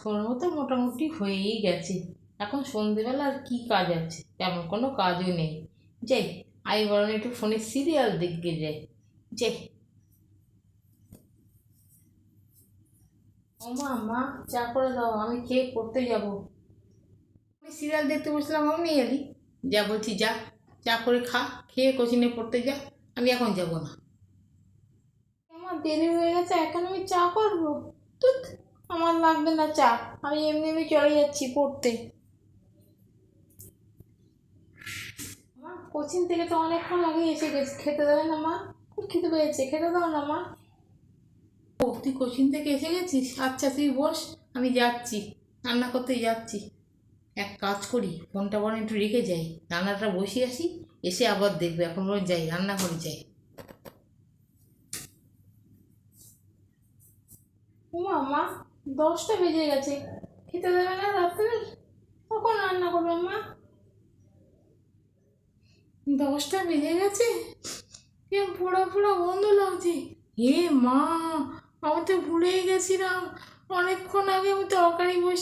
কাজকর্ম তো মোটামুটি হয়েই গেছে। এখন সন্ধেবেলা আর কী কাজ আছে? তেমন কোনো কাজও নেই। যাই, আই বরং একটু ফোনে সিরিয়াল দেখতে যাই। যাই। ও মা মা, চা করে দাও, আমি খেয়ে পড়তে যাব। আমি সিরিয়াল দেখতে বসলাম আমি এলি। যা বলছি, যা, চা করে খা, খেয়ে কোচিনে পড়তে যা, আমি এখন যাব না। আমার দেরি হয়ে গেছে, এখন আমি চা করব। তুত। আমার লাগবে না চা। আমি এমনি এমনি চলে যাচ্ছি পড়তে। মা কোচিং থেকে তো অনেকক্ষণ আগে এসে গেছে। খেতে দেবে না মা? খুব খেতে পেয়েছে। খেতে দাও না মা। ও, তুই কোচিং থেকে এসে গেছিস? আচ্ছা তুই বস, আমি যাচ্ছি। রান্না করতে যাচ্ছি। এক কাজ করি, ফোনটা বরং একটু রেখে যাই। রান্নাটা বসিয়ে আসি, এসে আবার দেখবে। এখন বরং যাই রান্না করে যাই মা দশটা বেজে গেছে। খেতে দেবে না রাত্রে? কখন রান্না করবে মা? দশটা বেজে গেছে। এ পোড়া পোড়া গন্ধ লাগছে। এ মা, আমি তো ভুলেই গেছিলাম। অনেকক্ষণ আগে আমি তরকারি বসিয়ে